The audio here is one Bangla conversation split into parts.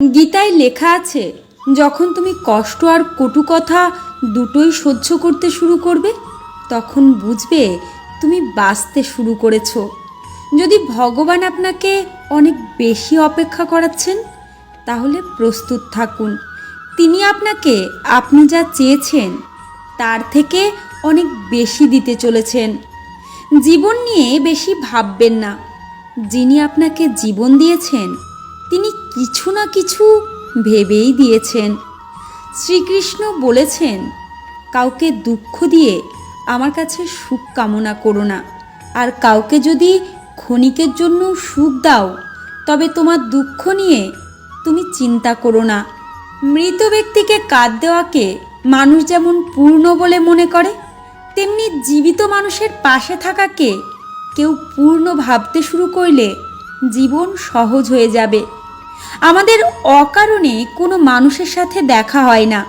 গীতায় লেখা আছে, যখন তুমি কষ্ট আর কটু কথা দুটোই সহ্য করতে শুরু করবে, তখন বুঝবে তুমি বাঁচতে শুরু করেছ। যদি ভগবান আপনাকে অনেক বেশি অপেক্ষা করাচ্ছেন, তাহলে প্রস্তুত থাকুন। তিনি আপনাকে, আপনি যা চেয়েছেন, তার থেকে অনেক বেশি দিতে চলেছেন। জীবন নিয়ে বেশি ভাববেন না। যিনি আপনাকে জীবন দিয়েছেন তিনি কিছু না কিছু ভেবেই দিয়েছেন। শ্রীকৃষ্ণ বলেছেন, কাউকে দুঃখ দিয়ে আমার কাছে সুখ কামনা করো না। আর কাউকে যদি ক্ষণিকের জন্য সুখ দাও, তবে তোমার দুঃখ নিয়ে তুমি চিন্তা করো না। মৃত ব্যক্তিকে কাঁদ দেওয়াকে মানুষ যেমন পূর্ণ বলে মনে করে, তেমনি জীবিত মানুষের পাশে থাকাকে কেউ পূর্ণ ভাবতে শুরু করলে জীবন সহজ হয়ে যাবে। আমাদের অকারণে কোনো মানুষের সাথে দেখা হয় না।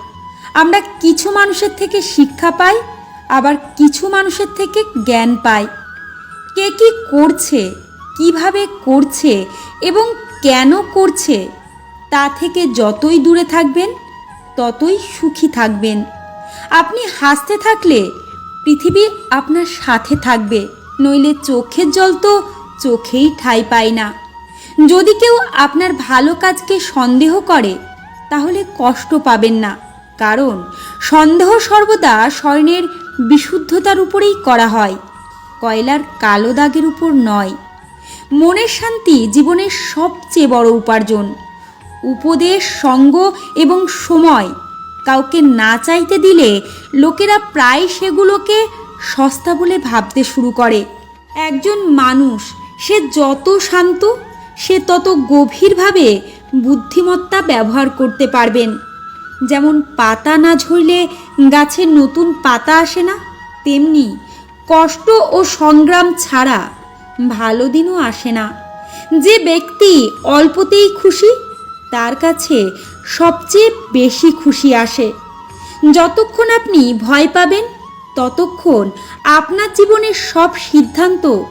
আমরা কিছু মানুষের থেকে শিক্ষা পাই, আবার কিছু মানুষের থেকে জ্ঞান পাই। কে কি করছে, কীভাবে করছে এবং কেন করছে, তা থেকে যতই দূরে থাকবেন, ততই সুখী থাকবেন। আপনি হাসতে থাকলে পৃথিবী আপনার সাথে থাকবে, নইলে চোখের জল তো চোখেই ঠাঁই পায় না। যদি কেউ আপনার ভালো কাজকে সন্দেহ করে, তাহলে কষ্ট পাবেন না। কারণ সন্দেহ সর্বদা স্বর্ণের বিশুদ্ধতার উপরেই করা হয়, কয়লার কালো দাগের উপর নয়। মনের শান্তি জীবনের সবচেয়ে বড় উপার্জন। উপদেশ, সঙ্গ এবং সময় কাউকে না চাইতে দিলে লোকেরা প্রায় সেগুলোকে সস্তা বলে ভাবতে শুরু করে। একজন মানুষ, সে যত শান্ত সে তত গভীরভাবে বুদ্ধিমত্তা ব্যবহার করতে পারবেন। যেমন পাতা না ঝরলে গাছে নতুন পাতা আসে না, তেমনি কষ্ট ও সংগ্রাম ছাড়া ভালো দিনও আসে না। যে ব্যক্তি অল্পতেই খুশি, তার কাছে সবচেয়ে বেশি খুশি আসে। যতক্ষণ আপনি ভয় পাবেন, ততক্ষণ আপনার জীবনের সব সিদ্ধান্ত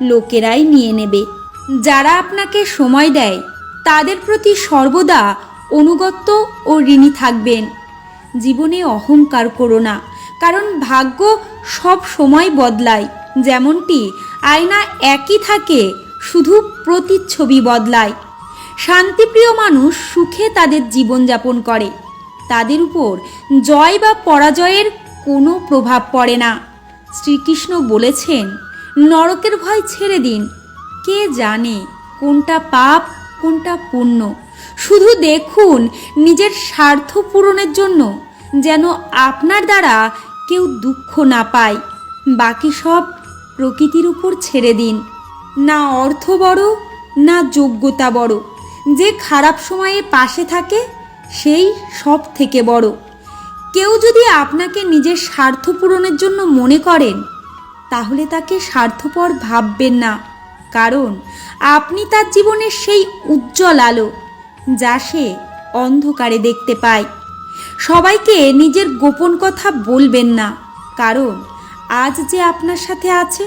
লোকেরাই নিয়ে নেবে। যারা আপনাকে সময় দেয়, তাদের প্রতি সর্বদা অনুগত্য ও ঋণী থাকবেন। জীবনে অহংকার করো না, কারণ ভাগ্য সব সময় বদলায়। যেমনটি আয়না একই থাকে, শুধু প্রতিচ্ছবি বদলায়। শান্তিপ্রিয় মানুষ সুখে তাদের জীবনযাপন করে। তাদের উপর জয় বা পরাজয়ের কোনো প্রভাব পড়ে না। শ্রীকৃষ্ণ বলেছেন, নরকের ভয় ছেড়ে দিন কে জানে কোনটা পাপ, কোনটা পুণ্য? শুধু দেখুন নিজের স্বার্থ পূরণের জন্য, যেন আপনার দ্বারা কেউ দুঃখ না পায়। বাকি সব প্রকৃতির উপর ছেড়ে দিন। না অর্থ বড়, না যোগ্যতা বড়। যে খারাপ সময়ে পাশে থাকে, সেই সব থেকে বড়। কেউ যদি আপনাকে নিজের স্বার্থ পূরণের জন্য মনে করেন, তাহলে তাকে স্বার্থপর ভাববেন না। কারণ আপনি তার জীবনের সেই উজ্জ্বল আলো, যা সে অন্ধকারে দেখতে পায়। সবাইকে নিজের গোপন কথা বলবেন না, কারণ আজ যে আপনার সাথে আছে,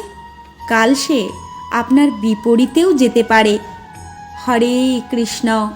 কাল সে আপনার বিপরীতেও যেতে পারে। হরে কৃষ্ণ।